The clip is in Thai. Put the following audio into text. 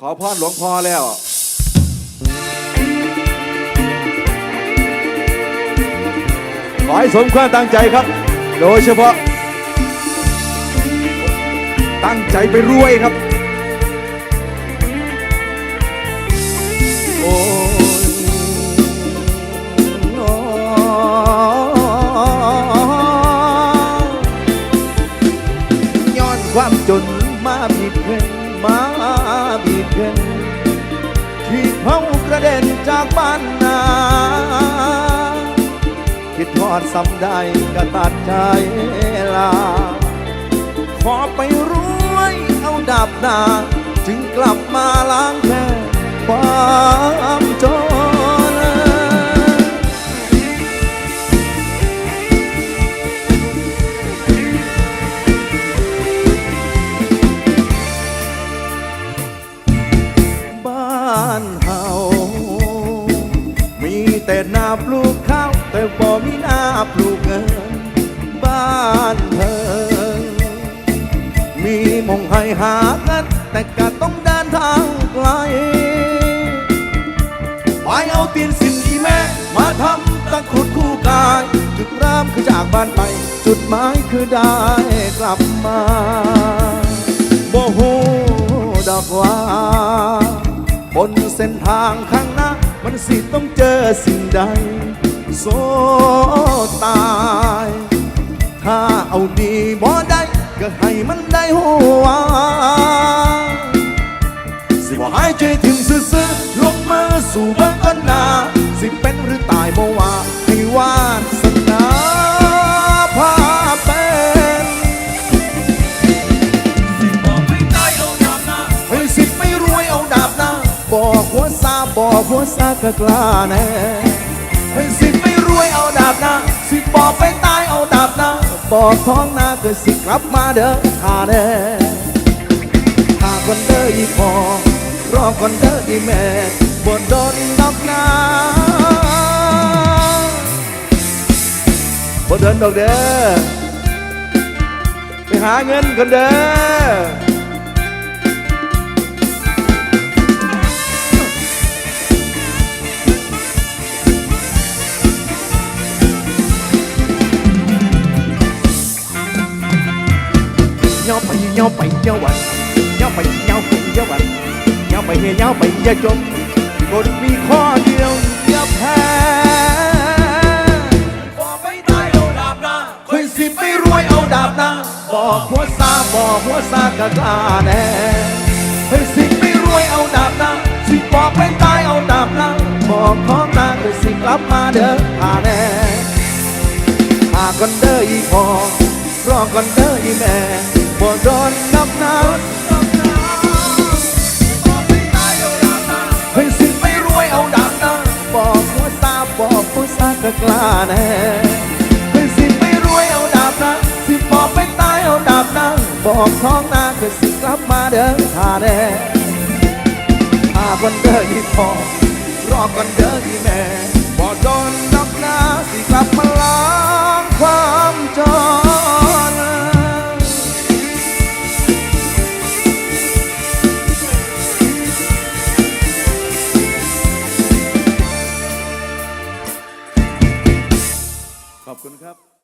ขอพรหลวงพ่อแล้ว ขอให้สมความตั้งใจครับ โดยเฉพาะ ตั้งใจไปรวยครับ โอ้ยน้อย้อนความจนมาบีบเงิน มาบีบเย็นที่เผากระเด็นจากบ้านนาคิดทอดซ้ำได้ก็ตัดใจลา ขอไปรวยเอาดาบนา จึงกลับมาล้างแค้นความจน ปลูกข้าวแต่บ่มีนาปลูกเงินบ้านเธอ มีมงให้หาเงินแต่ก็ต้องเดินทางไกลไปเอาเตียนสินอีแม่ มาทำตะครุดคู่กาย จุดเริ่มคือจากบ้านไป จุดหมายคือได้กลับมาบ่ฮู้ดอกว่า บนเส้นทางข้าง สิต้องเจอสิ่งใด โซตาย ถ้าเอาดีบ่ได้ก็ให้มันได้หัวสิบ่หายใจถึงซื่อๆลงมาสู่เบื้องต้นหน้าสิเป็น บอกหัวซาบอกหัวซาก็กล้าแน่สิไม่รวยเอาดาบน้าสิบอกไปตายเอาดาบน้าบอกท้องหน้าก็สิกลับมาเด้อท่าแน่ถ้าคนเด้ออีพอรอคนเด้ออีแม่บนโดนดอกนาบนเดินดอกเด้อไปหาเงินกันเด้อ nhau ไป nhau ไป nhau bạn nhau ไป nhau cùng nhau bạn nhau ไป nhau ไปอย่าจมกฎมีข้อเดียวอย่าแพ้บอกไม่ตายเอาดาบหน้าคอยสิไม่รวยเอาดาบหน้าบอกหัวซาบอกหัวซากะกล้าแน่คอยสิไม่รวยเอาดาบหน้าสิบอกไปตายเอาดาบหน้าบอกของหน้าคอยสิกลับมาเด้อหาแน่หาก่อนเด้ออีพอรอก่อนเด้ออีแม่ บ่โดนนอกยเอาดาบน้าเฮ้ยสิไม่รวยเอาดาบนะบอกหัวซาบอกหัวซาก็กล้าแน่เฮ้ยสิไม่รวยเอาดาบนะสิบอกไปตายเอาดาบนะบอกท้องนาก็สิกลับมาเด้อท่าแน่ถ้าคนเด้ออีพอรอก่อนเด้ออีแม่บอกโดนนับน้าสิกลับมา ขอบคุณครับ